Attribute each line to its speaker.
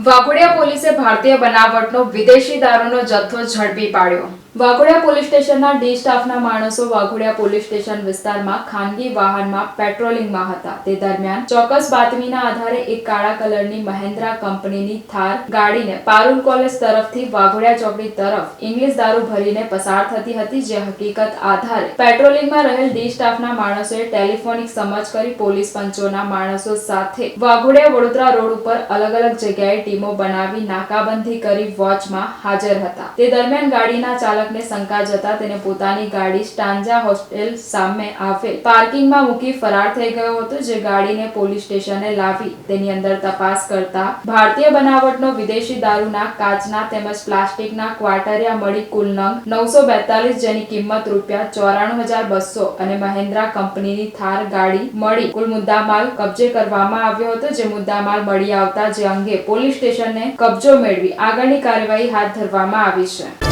Speaker 1: વાઘોડિયા પોલીસે ભારતીય બનાવટનો વિદેશી દારૂનો જથ્થો ઝડપી પાડ્યો. વાઘોડિયા પોલીસ સ્ટેશનના ડી સ્ટાફના માણસો વાઘોડિયા પોલીસ સ્ટેશન વિસ્તારમાં ખાનગી વાહનમાં પેટ્રોલિંગમાં હતા. તે દરમિયાન ચોક્કસ બાતમીના આધારે એક કાળા કલરની મહેન્દ્રા કંપનીની થાર ગાડીને પારુલ કોલેજ તરફથી વાઘોડિયા ચોકડી તરફ ઇંગ્લિશ દારૂ ભરીને પસાર થતી હતી, જે હકીકત આધારે પેટ્રોલિંગમાં રહેલ ડી સ્ટાફના માણસોએ ટેલિફોનિક સમજ કરી પોલીસ પંચોના માણસો સાથે વાઘોડિયા વડોદરા રોડ ઉપર અલગ અલગ જગ્યાએ ટીમો બનાવી નાકાબંધી કરી વોચમાં હાજર હતા. તે દરમિયાન ગાડીના ચાલકને શંકા જતા તેને પોતાની ગાડી સ્ટાન્જા હોસ્ટેલ સામે આવેલ પાર્કિંગમાં મૂકી ફરાર થઈ ગયો હતો, જે ગાડીને પોલીસ સ્ટેશને લાવી. તેની અંદર તપાસ કરતા ભારતીય બનાવટનો વિદેશી દારૂના કાચના તેમજ પ્લાસ્ટિકના ક્વાટરિયા મળી કુલ નંગ નવસો બેતાલીસ જેની કિંમત રૂપિયા ચોરાણું હજાર બસો અને મહેન્દ્રા કંપનીની થાર ગાડી મળી. કુલ મુદ્દામાલ કબજે કરવામાં આવ્યો હતો, જે મુદ્દામાલ મળી આવતા જે અંગે પોલીસ સ્ટેશનને કબજો મેળવી આગળની કાર્યવાહી હાથ ધરવામાં આવી છે.